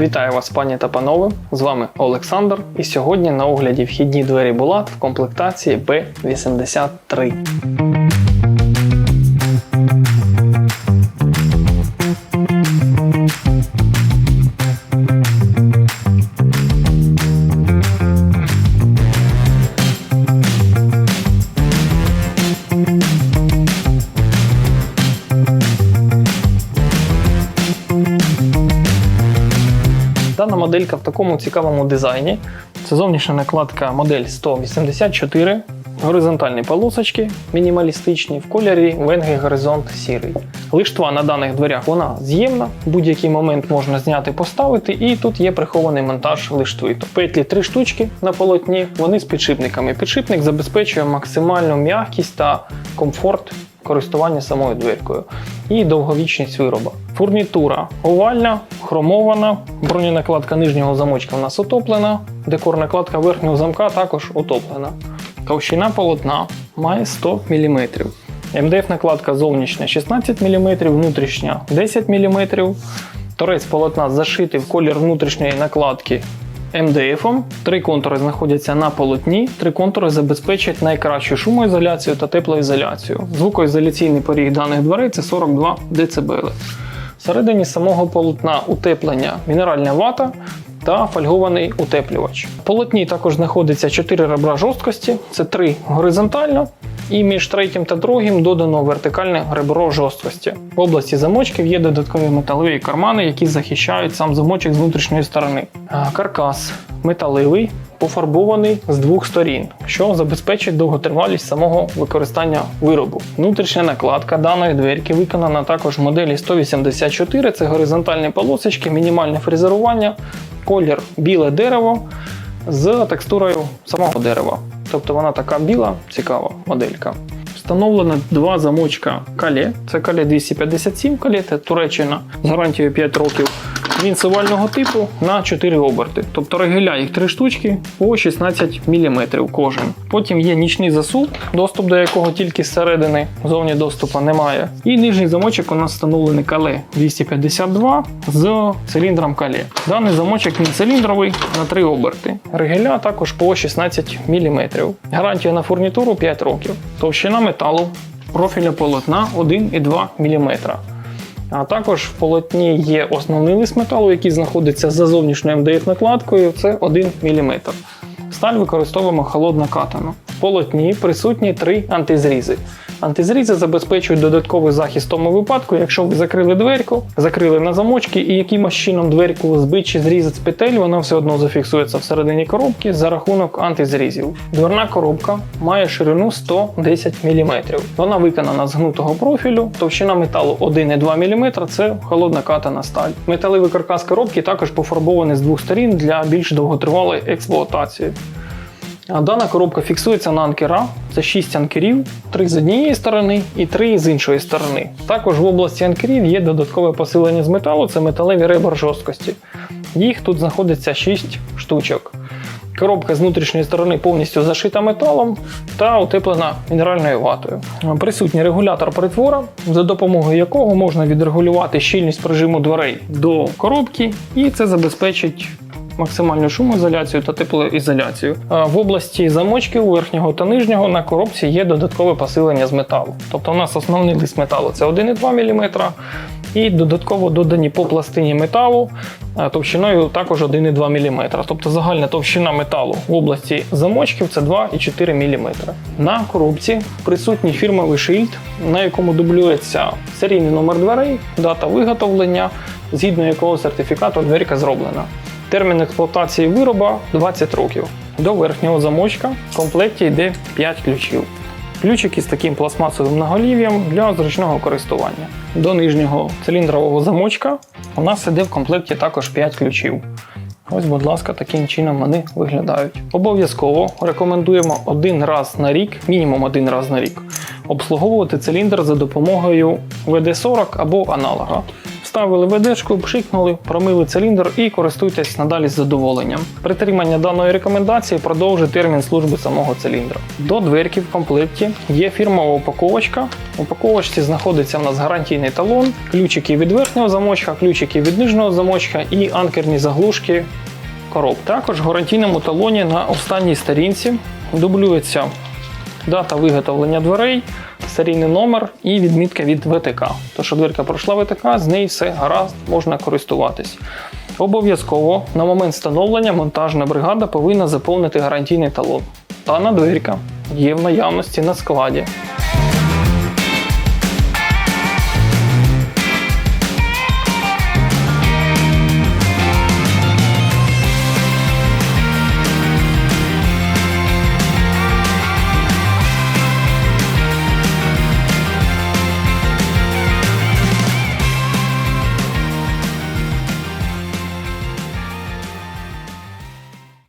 Вітаю вас, пані та панове! З вами Олександр. І сьогодні на огляді вхідні двері Булат в комплектації B83. Дана моделька в такому цікавому дизайні. Це зовнішня накладка модель 184, горизонтальні полосочки, мінімалістичні в кольорі Венги Горизонт сірий. Лиштва на даних дверях вона з'ємна, будь-який момент можна зняти, поставити, і тут є прихований монтаж лиштви. Петлі три штучки на полотні, вони з підшипниками. Підшипник забезпечує максимальну м'якість та комфорт користування самою дверкою і довговічність вироба. Фурнітура овальна, хромована, броненакладка нижнього замочка у нас утоплена, декор-накладка верхнього замка також утоплена. Товщина полотна має 100 мм. МДФ-накладка зовнішня 16 мм, внутрішня 10 мм. Торець полотна зашитий в колір внутрішньої накладки МДФом. Три контури знаходяться на полотні. Три контури забезпечать найкращу шумоізоляцію та теплоізоляцію. Звукоізоляційний поріг даних дверей це 42 дБ. Всередині самого полотна утеплення мінеральна вата та фольгований утеплювач. В полотні також знаходиться 4 ребра жорсткості, це 3 горизонтально. І між третім та другим додано вертикальне ребро жорсткості. В області замочків є додаткові металеві кармани, які захищають сам замочок з внутрішньої сторони. Каркас металевий, пофарбований з двох сторін, що забезпечить довготривалість самого використання виробу. Внутрішня накладка даної дверки виконана також в моделі 184. Це горизонтальні полосочки, мінімальне фрезерування, колір біле дерево з текстурою самого дерева. Тобто вона така біла, цікава моделька. Встановлено два замочка кале. Це кале 257 кале, це Туреччина з гарантією 5 років. Він сувального типу на 4 оберти. Тобто регеля їх 3 штучки по 16 мм кожен. Потім є нічний засув, доступ до якого тільки зсередини, зовні доступу немає. І нижній замочок у нас встановлений кале 252 з циліндром кале. Даний замочок він циліндровий на 3 оберти. Регеля також по 16 мм. Гарантія на фурнітуру 5 років. Товщина металу профіля полотна 1,2 мм. А також в полотні є основний лист металу, який знаходиться за зовнішньою МДФ-накладкою, це 1 мм. Сталь використовуємо холодно катану. Полотні присутні три антизрізи. Антизрізи забезпечують додатковий захист в тому випадку, якщо ви закрили дверку, закрили на замочки і якимось чином дверку збить чи зрізати з петель, вона все одно зафіксується всередині коробки за рахунок антизрізів. Дверна коробка має ширину 110 мм. Вона виконана з гнутого профілю, товщина металу 1,2 мм це холодна катана сталь. Металевий каркас коробки також пофарбований з двох сторін для більш довготривалої експлуатації. Дана коробка фіксується на анкера. Це 6 анкерів, 3 з однієї сторони і 3 з іншої сторони. Також в області анкерів є додаткове посилення з металу, це металеві ребра жорсткості. Їх тут знаходиться 6 штучок. Коробка з внутрішньої сторони повністю зашита металом та утеплена мінеральною ватою. Присутній регулятор притвора, за допомогою якого можна відрегулювати щільність прижиму дверей до коробки, і це забезпечить максимальну шумоізоляцію та теплоізоляцію. В області замочків верхнього та нижнього на коробці є додаткове посилення з металу. Тобто у нас основний лист металу це 1,2 мм, і додатково додані по пластині металу товщиною також 1,2 мм. Тобто загальна товщина металу в області замочків це 2,4 мм. На коробці присутній фірмовий шильд, на якому дублюється серійний номер дверей, дата виготовлення, згідно якого сертифікату дверка зроблена. Термін експлуатації вироба 20 років. До верхнього замочка в комплекті йде 5 ключів. Ключик із таким пластмасовим наголів'ям для зручного користування. До нижнього циліндрового замочка у нас іде в комплекті також 5 ключів. Ось, будь ласка, таким чином вони виглядають. Обов'язково рекомендуємо один раз на рік, мінімум один раз на рік, обслуговувати циліндр за допомогою ВД-40 або аналога. Вставили ведешку, пшикнули, промили циліндр і користуйтесь надалі з задоволенням. Притримання даної рекомендації продовжить термін служби самого циліндра. До дверки в комплекті є фірмова упаковочка. В упаковочці знаходиться в нас гарантійний талон, ключики від верхнього замочка, ключики від нижнього замочка і анкерні заглушки короб. Також в гарантійному талоні на останній сторінці дублюється дата виготовлення дверей, серійний номер і відмітка від ВТК. То, що дверка пройшла ВТК, з неї все гаразд, можна користуватись. Обов'язково на момент встановлення монтажна бригада повинна заповнити гарантійний талон. Та надвірка є в наявності на складі.